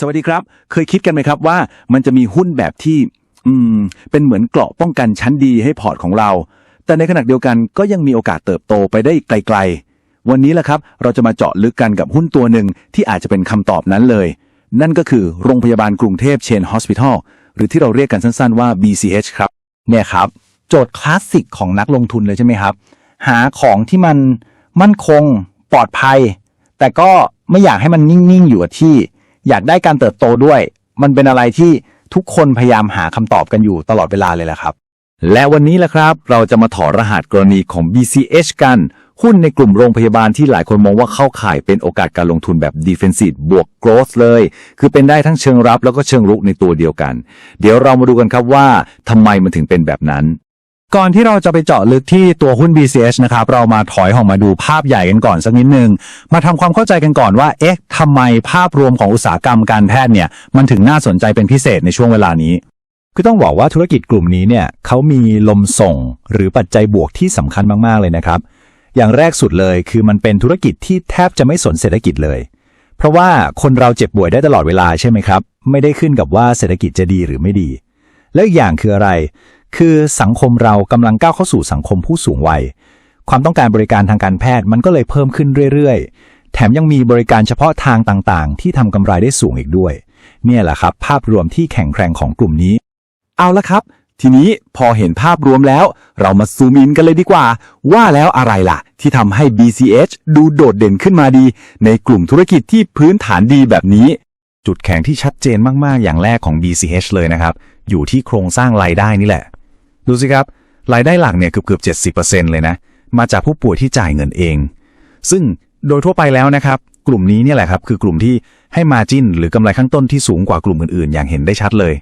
สวัสดีครับ เคยคิดกันไหมครับว่ามันจะมีหุ้นแบบที่ อืม เป็นเหมือนเกราะป้องกันชั้นดีให้พอร์ตของเรา แต่ในขณะเดียวกันก็ยังมีโอกาสเติบโตไปได้ไกล ๆ วันนี้แหละครับ เราจะมาเจาะลึกกันกับหุ้นตัวหนึ่งที่อาจจะเป็นคำตอบนั้นเลย นั่นก็คือโรงพยาบาลกรุงเทพเชนฮอสพิทอลหรือที่เราเรียกกันสั้นๆว่า BCH ครับ เนี่ยครับ โจทย์คลาสสิกของนักลงทุนเลยใช่ไหมครับ หาของที่มันมั่นคงปลอดภัย แต่ก็ไม่อยากให้มันนิ่งๆอยู่กับที่ อยากได้การเติบโตด้วย มันเป็นอะไรที่ทุกคนพยายามหาคำตอบกันอยู่ตลอดเวลาเลยแหละครับ และวันนี้แหละครับ เราจะมาถอดรหัสกรณีของ BCH กัน หุ้นในกลุ่มโรงพยาบาลที่หลายคนมองว่าเข้าข่ายเป็นโอกาสการลงทุนแบบ defensive บวก growth เลย คือเป็นได้ทั้งเชิงรับแล้วก็เชิงรุกในตัวเดียวกัน เดี๋ยวเรามาดูกันครับว่าทำไมมันถึงเป็นแบบนั้น ก่อนที่เราจะไปเจาะลึกที่ตัวหุ้น BCH นะครับ เรามาถอยออกมาดูภาพใหญ่กันก่อนสักนิดนึง มาทำความเข้าใจกันก่อนว่า เอ๊ะทำไมภาพรวมของอุตสาหกรรมการแพทย์เนี่ย มันถึงน่าสนใจเป็นพิเศษในช่วงเวลานี้ คือต้องบอกว่าธุรกิจกลุ่มนี้เนี่ยเขามีลมส่งหรือปัจจัยบวกที่สำคัญมากๆเลยนะครับ อย่างแรกสุดเลยคือมันเป็นธุรกิจที่แทบจะไม่สนเศรษฐกิจเลย เพราะว่าคนเราเจ็บป่วยได้ตลอดเวลาใช่ไหมครับ ไม่ได้ขึ้นกับว่าเศรษฐกิจจะดีหรือไม่ดี แล้วอีกอย่างคืออะไร คือสังคมเรากำลังก้าวเข้าสู่สังคมผู้สูงวัย ความต้องการบริการทางการแพทย์มันก็เลยเพิ่มขึ้นเรื่อยๆ แถมยังมีบริการเฉพาะทางต่างๆ ที่ทำกำไรได้สูงอีกด้วย เนี่ยแหละครับ ภาพรวมที่แข็งแกร่งของกลุ่มนี้ เอาละครับ ทีนี้พอเห็นภาพรวมแล้ว เรามาซูมอินกันเลยดีกว่า ว่าแล้วอะไรล่ะ ที่ทำให้ BCH ดูโดดเด่นขึ้นมาดี ในกลุ่มธุรกิจที่พื้นฐานดีแบบนี้จุดแข็งที่ชัดเจนมาก ๆ อย่างแรกของ BCH เลยนะครับ อยู่ที่โครงสร้างรายได้นี่แหละ ดูสิครับ รายได้หลักเนี่ยเกือบเกือบเจ็ดสิบเลยนะ มาจากผู้ป่วยที่จ่ายเงินเอง ซึ่งโดยทั่วไปแล้วนะครับ กลุ่มนี้เนี่ยแหละครับ คือกลุ่มที่ให้มาจิ้นหรือกำไรข้างต้นที่สูงกว่ากลุ่มอื่นๆ อย่างเห็นได้ชัดเลย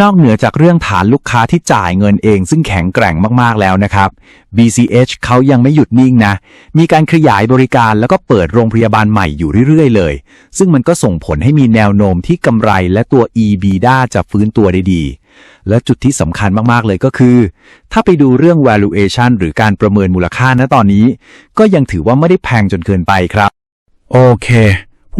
นอกเหนือจากเรื่องฐานลูกค้าที่จ่ายเงินเอง ซึ่งแข็งแกร่งมากๆแล้วนะครับ BCH เขายังไม่หยุดนิ่งนะ มีการขยายบริการแล้วก็เปิดโรงพยาบาลใหม่อยู่เรื่อยๆเลย ซึ่งมันก็ส่งผลให้มีแนวโน้มที่กำไรและตัว EBITDA จะฟื้นตัวได้ดี และจุดที่สำคัญมากๆเลยก็คือ ถ้าไปดูเรื่อง valuation หรือการประเมินมูลค่าณตอนนี้ ก็ยังถือว่าไม่ได้แพงจนเกินไปครับ โอเค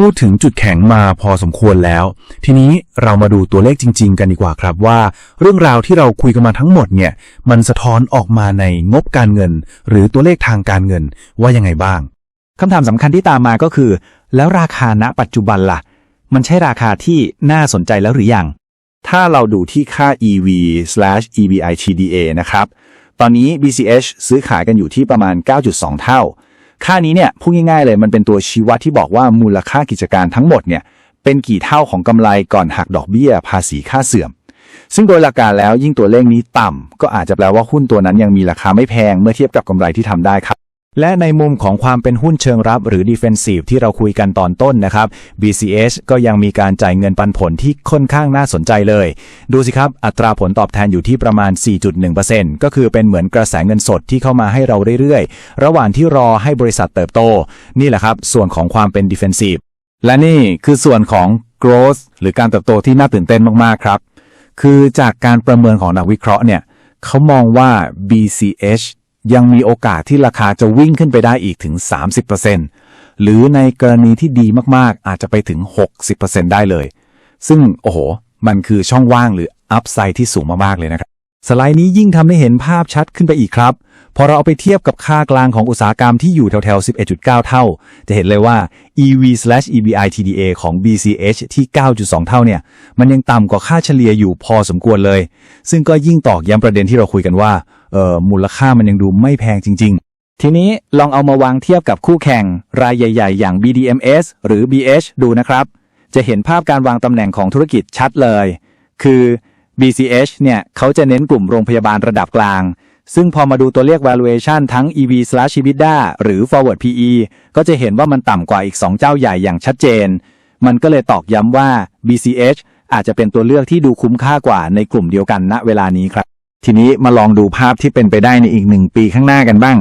พูดถึงจุดแข็งมาพอสมควรแล้ว ทีนี้เรามาดูตัวเลขจริง ๆ กันดีกว่าครับว่า เรื่องราวที่เราคุยกันมาทั้งหมดเนี่ย มันสะท้อนออกมาในงบการเงิน หรือตัวเลขทางการเงินว่ายังไงบ้างคำถามสำคัญที่ตามมาก็คือ แล้วราคาณปัจจุบันล่ะ มันใช่ราคาที่น่าสนใจแล้วหรือยัง ถ้าเราดูที่ค่า EV/EBITDA นะครับ ตอนนี้ BCH ซื้อขายกันอยู่ที่ประมาณ 9.2 เท่า ค่านี้เนี่ยพูดง่ายๆเลยมันเป็นตัวชี้วัดที่บอกว่ามูลค่ากิจการทั้งหมดเนี่ยเป็นกี่เท่าของกำไรก่อนหักดอกเบี้ย ภาษีค่าเสื่อม ซึ่งโดยหลักการแล้วยิ่งตัวเลขนี้ต่ำก็อาจจะแปลว่าหุ้นตัวนั้นยังมีราคาไม่แพงเมื่อเทียบกับกำไรที่ทำได้ครับ และในมุมของความเป็นหุ้นเชิงรับหรือ defensive ที่เราคุยกันตอนต้นนะครับ BCH ก็ยังมีการจ่ายเงินปันผลที่ค่อนข้างน่าสนใจเลย ดูสิครับ อัตราผลตอบแทนอยู่ที่ประมาณ 4.1%ก็คือเป็นเหมือนกระแสเงินสดที่เข้ามาให้เราเรื่อยๆ ระหว่างที่รอให้บริษัทเติบโต นี่แหละครับ ส่วนของความเป็น defensive และนี่คือส่วนของ growth หรือการเติบโตที่น่าตื่นเต้นมากๆครับ คือจากการประเมินของนักวิเคราะห์เนี่ยเขามองว่า BCH ยังมีโอกาสที่ราคาจะวิ่งขึ้นไปได้อีกถึง 30%หรือในกรณีที่ดีมากๆ อาจจะไปถึง 60%ได้เลย ซึ่งโอ้โห มันคือช่องว่างหรืออัพไซด์ที่สูงมากๆเลยนะครับ สไลด์นี้ยิ่งทำให้เห็นภาพชัดขึ้นไปอีกครับ พอเราเอาไปเทียบกับค่ากลางของอุตสาหกรรมที่อยู่แถวๆ 11.9 เท่า จะเห็นเลยว่า EV/EBITDA ของ BCH ที่ 9.2 เท่าเนี่ย มันยังต่ำกว่าค่าเฉลี่ยอยู่พอสมควรเลย ซึ่งก็ยิ่งตอกย้ำประเด็นที่เราคุยกันว่า เออมูลค่ามันยังดูไม่แพงจริง ๆ ทีนี้ลองเอามาวางเทียบกับคู่แข่ง รายใหญ่ ๆ อย่าง BDMs หรือ BH ดูนะครับ จะเห็นภาพการวางตำแหน่งของธุรกิจชัดเลย คือ BCH เนี่ยเขาจะเน้นกลุ่มโรงพยาบาลระดับกลาง ซึ่งพอมาดูตัวเลข valuation ทั้ง EV/EBITDA หรือ forward PE ก็จะเห็นว่ามันต่ำกว่าอีก 2 เจ้าใหญ่อย่างชัดเจน มันก็เลยตอกย้ำว่า BCH อาจจะเป็นตัวเลือกที่ดูคุ้มค่ากว่าในกลุ่มเดียวกันณเวลานี้ครับ ทีนี้มาลองดูภาพที่เป็นไปได้ในอีกหนึ่งปีข้างหน้ากันบ้าง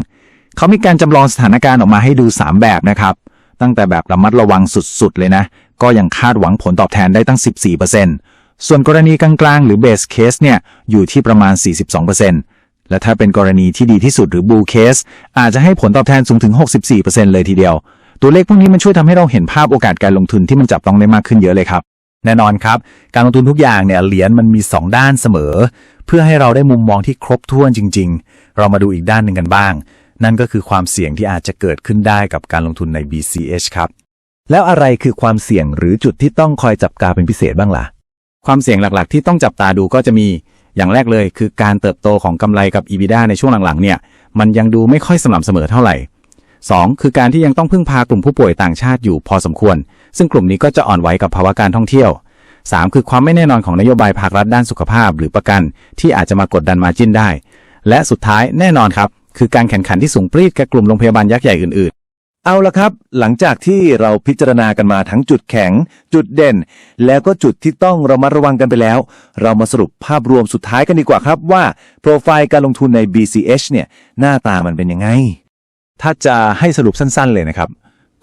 เขามีการจำลองสถานการณ์ออกมาให้ดู 3 แบบนะครับ ตั้งแต่แบบระมัดระวังสุดๆ เลยนะ ก็ยังคาดหวังผลตอบแทนได้ตั้ง 14%ส่วนกรณีกลางๆ หรือ base case เนี่ยอยู่ที่ประมาณ 42%และถ้าเป็นกรณีที่ดีที่สุดหรือ bull case อาจจะให้ผลตอบแทนสูงถึง 64%เลยทีเดียว ตัวเลขพวกนี้มันช่วยทำให้เราเห็นภาพโอกาสการลงทุนที่มันจับต้องได้มากขึ้นเยอะเลยครับ แน่นอนครับ การลงทุนทุกอย่างเนี่ยเหรียญมันมี 2 ด้านเสมอ เพื่อให้เราได้มุมมองที่ครบถ้วนจริง ๆ เรามาดูอีกด้านหนึ่งกันบ้าง นั่นก็คือความเสี่ยงที่อาจจะเกิดขึ้นได้กับการลงทุนใน BCH ครับ แล้วอะไรคือความเสี่ยงหรือจุดที่ต้องคอยจับตาเป็นพิเศษบ้างล่ะ ความเสี่ยงหลักๆ ที่ต้องจับตาดูก็จะมีอย่างแรกเลยคือการเติบโตของกำไรกับ EBITDA ในช่วงหลังๆเนี่ยมันยังดูไม่ค่อยสม่ำเสมอเท่าไหร่ 2. คือการที่ยังต้องพึ่งพากลุ่มผู้ป่วยต่างชาติอยู่พอสมควร ซึ่งกลุ่มนี้ก็จะอ่อนไหวกับภาวะการท่องเที่ยว 3. คือความไม่แน่นอนของนโยบายภาครัฐด้านสุขภาพ หรือประกันที่อาจจะมากดดันมาจิ้นได้ และสุดท้ายแน่นอนครับ คือการแข่งขันที่สูงปรีดกับกลุ่มโรงพยาบาลยักษ์ใหญ่อื่นๆ เอาละครับ หลังจากที่เราพิจารณากันมาทั้งจุดแข็ง จุดเด่น แล้วก็จุดที่ต้องระมัดระวังกันไปแล้ว เรามาสรุปภาพรวมสุดท้ายกันดีกว่าครับว่าโปรไฟล์การลงทุนใน BCH เนี่ยหน้าตามันเป็นยังไง ถ้าจะให้สรุปสั้น ๆ เลยนะครับ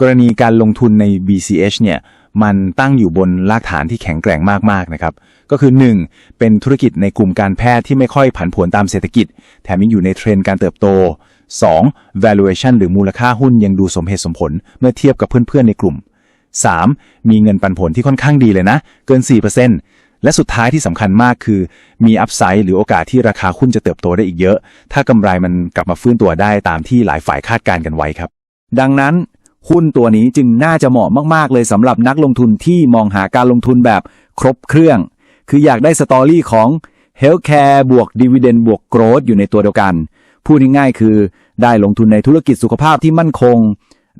กรณีการลงทุนใน BCH เนี่ยมันตั้งอยู่บนรากฐานที่แข็งแกร่งมากๆนะครับ ก็คือ 1. เป็นธุรกิจในกลุ่มการแพทย์ที่ไม่ค่อยผันผวนตามเศรษฐกิจ แถมยังอยู่ในเทรนด์การเติบโต 2. valuation หรือมูลค่าหุ้นยังดูสมเหตุสมผล เมื่อเทียบกับเพื่อนๆในกลุ่ม 3. มีเงินปันผลที่ค่อนข้างดีเลยนะ เกิน 4%และสุดท้ายที่สำคัญมากคือ มีอัพไซด์หรือโอกาสที่ราคาหุ้นจะเติบโตได้อีกเยอะ ถ้ากำไรมันกลับมาฟื้นตัวได้ตามที่หลายฝ่ายคาดการณ์กันไว้ครับ ดังนั้น หุ้นตัวนี้จึงน่าจะเหมาะมาก ๆ เลยสำหรับนักลงทุนที่มองหาการลงทุนแบบครบเครื่อง คืออยากได้สตอรี่ของ Healthcare บวก Dividend บวก Growth อยู่ในตัวเดียวกัน พูดง่ายๆคือได้ลงทุนในธุรกิจสุขภาพที่มั่นคง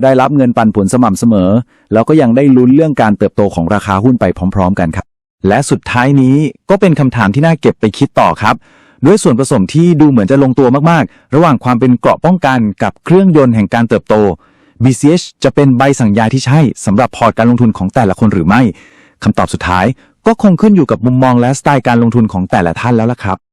ได้รับเงินปันผลสม่ำเสมอ แล้วก็ยังได้ลุ้นเรื่องการเติบโตของราคาหุ้นไปพร้อม ๆ กันครับ และสุดท้ายนี้ก็เป็นคำถามที่น่าเก็บไปคิดต่อครับด้วยส่วนผสมที่ดูเหมือนจะลงตัวมากๆ ระหว่างความเป็นเกราะป้องกันกับเครื่องยนต์แห่งการเติบโต BCH จะเป็นใบสั่งยาที่ใช่สำหรับพอร์ตการลงทุนของแต่ละคนหรือไม่คำตอบสุดท้ายก็คงขึ้นอยู่กับมุมมองและสไตล์การลงทุนของแต่ละท่านแล้วล่ะครับ